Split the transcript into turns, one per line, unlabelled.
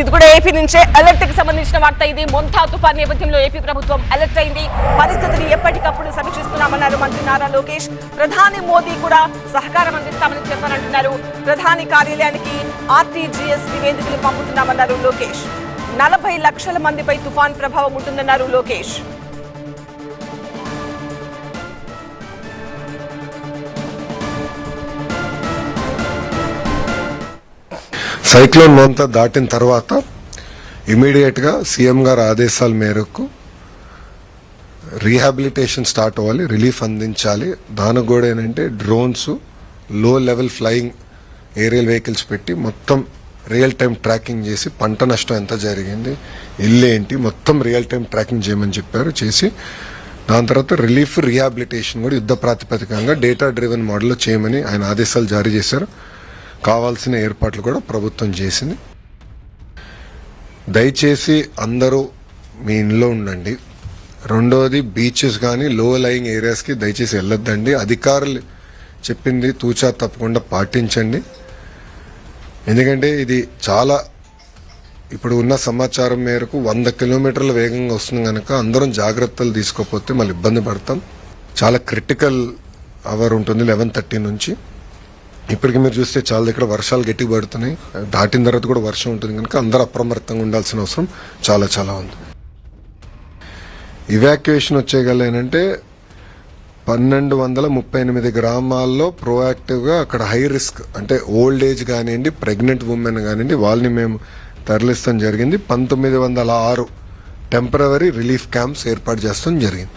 ఇది కూడా ఏపీ నుంచే అలర్ట్కి సంబంధించిన వార్త ఇది. మొంతా తుఫాన్ నేపథ్యంలో ఏపీ ప్రభుత్వం అలర్ట్ అయింది. పరిస్థితిని ఎప్పటికప్పుడు సమీక్షిస్తున్నామన్నారు మంత్రి నారా లోకేష్. ప్రధాని మోదీ కూడా సహకారం అందిస్తామని చెప్పారంటున్నారు. ప్రధాని కార్యాలయానికి ఆర్టీజీఎస్ నివేదికలు పంపుతున్నామన్నారు లోకేష్. నలభై లక్షల మందిపై తుఫాన్ ప్రభావం ఉంటుందన్నారు లోకేష్.
సైక్లోన్ మొంత దాటిన తర్వాత ఇమీడియట్గా సీఎం గారి ఆదేశాల మేరకు రీహాబిలిటేషన్ స్టార్ట్ అవ్వాలి రిలీఫ్ అందించాలి. దానికి కూడా ఏంటంటే డ్రోన్స్లో లెవెల్ ఫ్లయింగ్ ఏరియల్ వెహికల్స్ పెట్టి మొత్తం రియల్ టైం ట్రాకింగ్ చేసి పంట నష్టం ఎంత జరిగింది ఇల్లు ఏంటి మొత్తం రియల్ టైం ట్రాకింగ్ చేయమని చెప్పారు. చేసి దాని తర్వాత రిలీఫ్ రీహాబిలిటేషన్ కూడా యుద్ధ ప్రాతిపదికంగా డేటా డ్రివెన్ మోడల్లో చేయమని ఆయన ఆదేశాలు జారీ చేశారు. కావాల్సిన ఏర్పాట్లు కూడా ప్రభుత్వం చేసింది. దయచేసి అందరూ మీ ఇంట్లో ఉండండి. రెండవది బీచెస్ కానీ లో లయింగ్ ఏరియాస్కి దయచేసి వెళ్ళొద్దండి. అధికారులు చెప్పింది తూచా తప్పకుండా పాటించండి. ఎందుకంటే ఇది చాలా ఇప్పుడు ఉన్న సమాచారం మేరకు వంద కిలోమీటర్ల వేగంగా వస్తుంది కనుక అందరం జాగ్రత్తలు తీసుకోకపోతే మళ్ళీ ఇబ్బంది పడతాం. చాలా క్రిటికల్ అవర్ ఉంటుంది లెవెన్ థర్టీ నుంచి. ఇప్పటికి మీరు చూస్తే చాలా దగ్గర వర్షాలు గట్టిగా పడుతున్నాయి. దాటిన తర్వాత కూడా వర్షం ఉంటుంది కనుక అందరూ అప్రమత్తంగా ఉండాల్సిన అవసరం చాలా చాలా ఉంది. ఇవాక్యుయేషన్ వచ్చేయగలేనంటే ఏంటంటే పన్నెండు వందల ముప్పై ఎనిమిది గ్రామాల్లో ప్రోయాక్టివ్గా అక్కడ హై రిస్క్ అంటే ఓల్డ్ ఏజ్ కానివ్వండి ప్రెగ్నెంట్ ఉమెన్ కానివ్వండి వాళ్ళని మేము తరలిస్తాం జరిగింది. పంతొమ్మిది వందల ఆరు టెంపరవరీ రిలీఫ్ క్యాంప్స్ ఏర్పాటు చేస్తాం జరిగింది.